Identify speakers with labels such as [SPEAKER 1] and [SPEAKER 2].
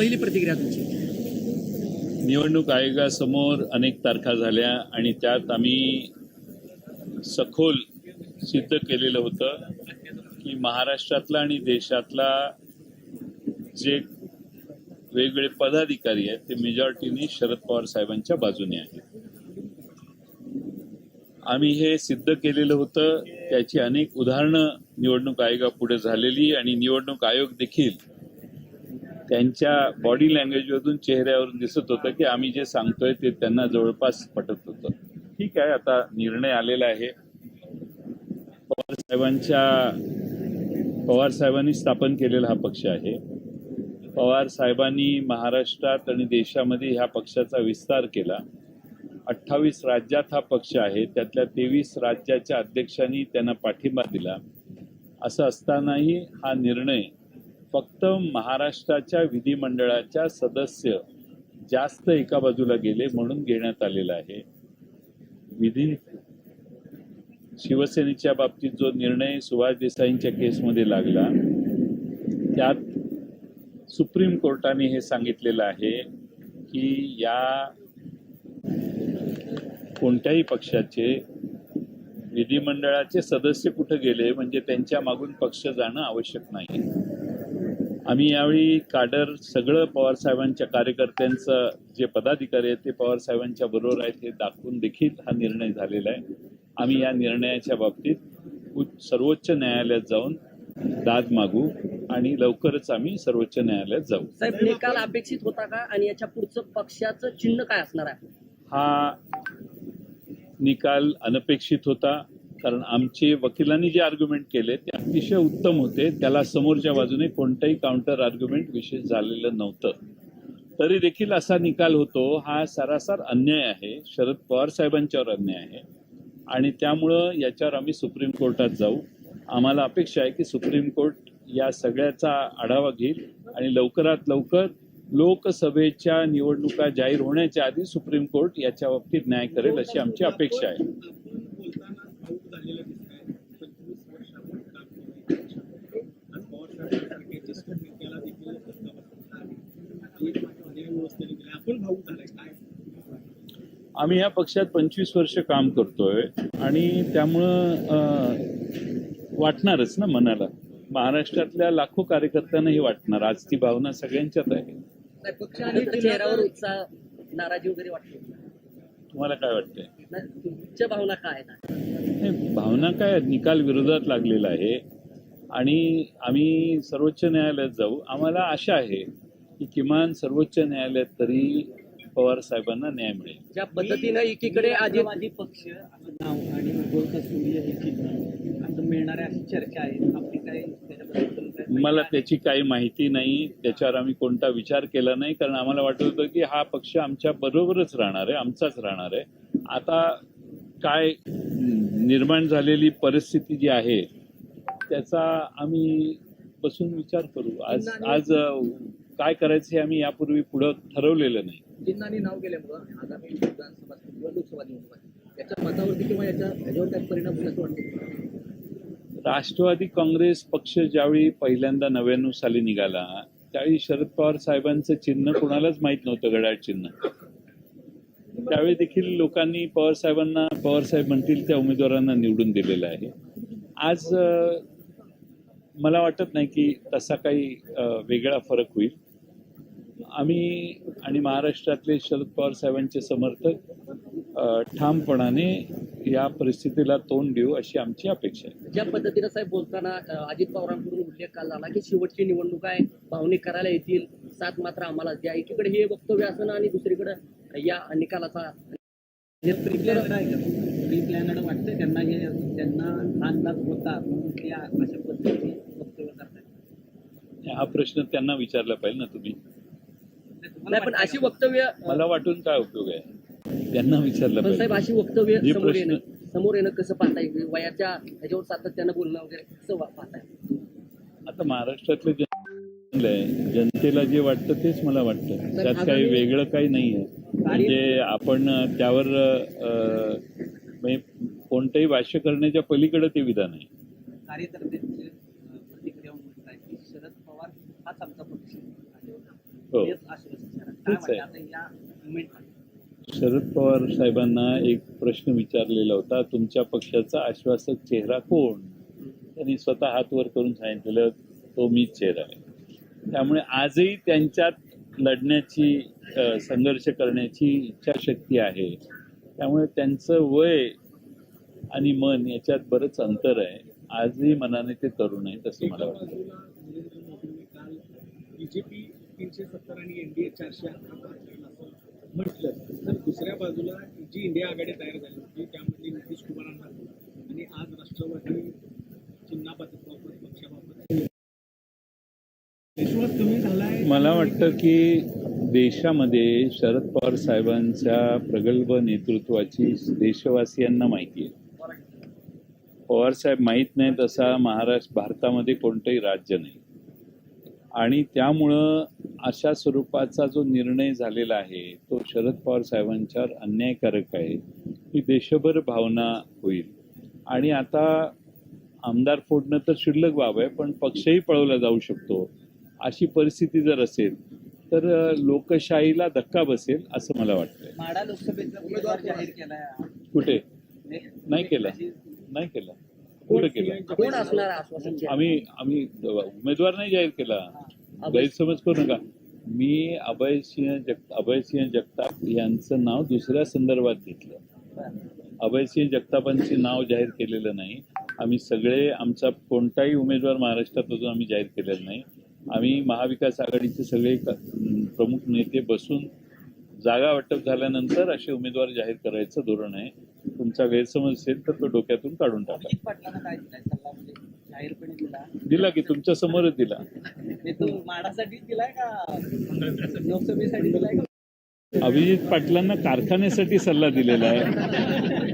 [SPEAKER 1] पहिली प्रतिक्रिया तुमची?
[SPEAKER 2] निवडणूक आयोगासमोर अनेक तारखा झाल्या आणि त्यात आम्ही सखोल सिद्ध केलेलं होतं की महाराष्ट्रातला आणि देशातला जे वेगवेगळे पदाधिकारी आहेत ते मेजॉरिटीने शरद पवार साहेबांच्या बाजूने आहेत. आम्ही हे सिद्ध केलेलं होतं त्याची अनेक उदाहरणं निवडणूक आयोगापुढे झालेली आणि निवडणूक आयोग देखील त्यांच्या बॉडी लँग्वेजमधून चेहऱ्यावरून दिसत होतं की आम्ही जे सांगतोय ते त्यांना जवळपास पटत होतं. ठीक आहे आता निर्णय आलेला आहे. पवार साहेबांच्या पवार साहेबांनी स्थापन केलेला हा पक्ष आहे. पवार साहेबांनी महाराष्ट्रात आणि देशामध्ये ह्या पक्षाचा विस्तार केला. अठ्ठावीस राज्यात हा पक्ष आहे. त्यातल्या तेवीस राज्याच्या अध्यक्षांनी त्यांना पाठिंबा दिला. असं असतानाही हा निर्णय फक्त महाराष्ट्राच्या विधिमंडळाच्या सदस्य जास्त एका बाजूला गेले म्हणून घेण्यात आलेला आहे. विधी शिवसेनेच्या बाबतीत जो निर्णय सुभाष देसाईंच्या केसमध्ये लागला त्यात सुप्रीम कोर्टाने हे सांगितलेलं आहे की या कोणत्याही पक्षाचे विधिमंडळाचे सदस्य कुठे गेले म्हणजे त्यांच्या मागून पक्ष जाणं आवश्यक नाही. आम्ही यावेळी काडर सगळं पवार साहेबांच्या कार्यकर्त्यांचं जे पदाधिकारी आहेत ते पवार साहेबांच्या बरोबर आहेत हे दाखवून देखील हा निर्णय झालेला आहे. आम्ही या निर्णयाच्या बाबतीत उच्च- सर्वोच्च न्यायालयात जाऊन दाद मागू आणि लवकरच आम्ही सर्वोच्च न्यायालयात जाऊ.
[SPEAKER 1] साहेब निकाल अपेक्षित होता का? आणि याच्या पुढचं पक्षाचं चिन्ह काय असणार आहे?
[SPEAKER 2] हा निकाल अनपेक्षित होता. कारण आमचे वकिलांनी जे आर्ग्युमेंट केले ते अतिशय उत्तम होते. त्याला समोरच्या बाजूने कोणतंही काउंटर आर्ग्युमेंट विशेष झालेलं नव्हतं. तरी देखील असा निकाल होतो. हा सरासर अन्याय आहे. शरद पवार साहेबांच्यावर अन्याय आहे. आणि त्यामुळं याच्यावर आम्ही सुप्रीम कोर्टात जाऊ. आम्हाला अपेक्षा आहे की सुप्रीम कोर्ट या सगळ्याचा आढावा घेईल आणि लवकरात लवकर लोकसभेच्या निवडणुका जाहीर होण्याच्या आधी सुप्रीम कोर्ट याच्या बाबतीत न्याय करेल अशी आमची अपेक्षा आहे
[SPEAKER 3] बोलताना भाऊक झालेलं दिसतंय पंचवीस वर्ष आपण काम केलंय. आज पवार साहेबांसारख्या ज्येष्ठ नेत्याला देखील धक्का बसलेला आहे. एक न्याय व्यवस्थेने दिला. आपण भाऊक झालाय काय
[SPEAKER 2] आम्ही या पक्षात पंचवीस वर्ष काम करतोय आणि त्यामुळं वाटणारच ना मनाला. महाराष्ट्रातल्या लाखो कार्यकर्त्यांना हे वाटणार. आज ती भावना सगळ्यांच्यात आहे.
[SPEAKER 1] नाही, पक्ष आणि चेहऱ्यावर उत्साह नाराजी वगैरे वाटते.
[SPEAKER 2] तुम्हाला काय वाटतंय?
[SPEAKER 1] भावना काय?
[SPEAKER 2] नाही, भावना काय? निकाल विरोधात लागलेला आहे. आणि आम्ही सर्वोच्च न्यायालयात जाऊ. आम्हाला आशा आहे की किमान सर्वोच्च न्यायालयात तरी पवार साहेबांना न्याय मिळेल.
[SPEAKER 1] ज्या पद्धतीनं एकीकडे
[SPEAKER 4] राष्ट्रवादी पक्ष नाव आणि उद्धव सूर्य हे चिन्ह असं मिळणाऱ्या अशी चर्चा आहे. आपली
[SPEAKER 2] मला त्याची काही माहिती नाही. त्याच्यावर आम्ही कोणता विचार केला नाही. कारण आम्हाला वाटत होतं की हा पक्ष आमच्या बरोबरच राहणार आहे आमचाच राहणार आहे. आता काय निर्माण झालेली परिस्थिती जी आहे त्याचा आम्ही बसून विचार करू. आज आज काय करायचं हे आम्ही यापूर्वी पुढं ठरवलेलं नाही.
[SPEAKER 1] चिन्हांनी नाव गेल्यामुळं आगामी विधानसभा किंवा लोकसभा निवडणूक आहे याच्या मतावरती किंवा याच्या ह्याच्यावर काय परिणाम होईल असं वाटतं
[SPEAKER 2] राष्ट्रवादी काँग्रेस पक्ष ज्यावेळी पहिल्यांदा नव्याण्णव साली निघाला त्यावेळी शरद पवार साहेबांचं चिन्ह कोणालाच माहीत नव्हतं घड्याळ चिन्ह. त्यावेळी देखील लोकांनी पवार साहेबांना पवार साहेब म्हणतील त्या उमेदवारांना निवडून दिलेलं आहे. आज मला वाटत नाही की तसा काही वेगळा फरक होईल. आम्ही आणि महाराष्ट्रातले शरद पवार साहेबांचे समर्थक ठामपणाने या परिस्थितीला तोंड देऊ अशी आमची अपेक्षा आहे.
[SPEAKER 1] ज्या पद्धतीनं साहेब बोलताना अजित पवारांकडून उल्लेख काल झाला की शेवटची निवडणूक आहे भावनिक करायला येतील सात मात्र आम्हाला द्या. एकीकडे हे वक्तव्य असणं आणि दुसरीकडे या निकालाचा
[SPEAKER 4] प्री प्लॅनड वाटतंय त्यांना हे त्यांना अंदाज होता म्हणून ते अशा पद्धतीने वक्तव्य करतात
[SPEAKER 2] हा प्रश्न त्यांना विचारला पाहिजे ना तुम्ही.
[SPEAKER 1] नाही पण अशी वक्तव्य
[SPEAKER 2] मला वाटून काय उपयोग आहे? त्यांना विचारलं
[SPEAKER 1] पण साहेब
[SPEAKER 2] पाहिजे.
[SPEAKER 1] अशी वक्तव्य समोर येणं समोर येणं कसं पाहताय? वयाच्या ह्याच्यावर सातत्यानं बोलणं वगैरे कसं पाहताय?
[SPEAKER 2] आता महाराष्ट्रातले जनतेला जे वाटतं तेच मला वाटतं. त्यात काही वेगळं काही नाही आहे म्हणजे आपण त्यावर अं, म्हणजे कोणतंही भाष्य करण्याच्या पलीकडे ते विधान आहे.
[SPEAKER 4] कार्यकर्त्यांची प्रतिक्रिया की शरद पवार हाच आमचा पक्ष आहे.
[SPEAKER 2] हो. शरद पवार साहेबांना एक प्रश्न विचारलेला होता तुमच्या पक्षाचा आश्वासक चेहरा कोण? त्यांनी स्वतः हात वर करून सांगितलेलं तो मीच चेहरा आहे. त्यामुळे आजही त्यांच्यात लढण्याची संघर्ष करण्याची इच्छाशक्ती आहे. त्यामुळे त्यांचं वय आणि मन याच्यात बरंच अंतर आहे. आजही मनाने ते तरुण आहेत असं मला वाटतं.
[SPEAKER 3] बीजेपी तीनशे सत्तर आणि एनडीए चारशे म्हटलं तर दुसऱ्या बाजूला जी इंडिया आघाडी तयार झाली होती त्यामध्ये नितीश कुमारांना आणि आज राष्ट्रवादी चिन्हाबाबत बाबत पक्षाबाबत. विश्वास कमी झालाय
[SPEAKER 2] मला वाटतं की देशामध्ये शरद पवार साहेबांच्या प्रगल्भ नेतृत्वाची देशवासियांना माहिती आहे. पवार साहेब माहीत नाही तसा महाराष्ट्र भारतामध्ये कोणतंही राज्य नाही. आणि त्यामुळं अशा स्वरूपाचा जो निर्णय झालेला आहे तो शरद पवार साहेबांच्यावर अन्यायकारक आहे ही देशभर भावना होईल. आणि आता आमदार फोडणं तर शिल्लक बाब आहे पण पक्षही पळवला जाऊ शकतो अशी परिस्थिती जर असेल तर लोकशाहीला धक्का बसेल असं मला वाटतंय.
[SPEAKER 4] माडा लोकसभेचा उमेदवार जाहीर केलाय
[SPEAKER 2] कुठे? नाही. केलं. नाही केलं. कुठे केलं?
[SPEAKER 1] कोण असणार आश्वासन
[SPEAKER 2] आम्ही आम्ही उमेदवार नाही जाहीर केला. गैरसमज करू नका. मी अभयसिंह जग अभयसिंह जगताप यांचं नाव दुसऱ्या संदर्भात घेतलं. अभयसिंह जगतापांचे नाव जाहीर केलेलं नाही. आम्ही सगळे आमचा कोणताही उमेदवार महाराष्ट्रात अजून आम्ही जाहीर केलेला नाही. आम्ही महाविकास आघाडीचे सगळे प्रमुख नेते बसून जागा वाटप झाल्यानंतर असे उमेदवार जाहीर करायचं धोरण आहे. तुमचा गैरसमज असेल तर तो डोक्यातून काढून टाका.
[SPEAKER 4] अभिजित पाटलांना काय दिलाय सल्ला? म्हणजे दिला.
[SPEAKER 2] की तुमच्या समोरच दिला. अभिजित पाटलांना कारखान्यासाठी सल्ला दिलेला आहे.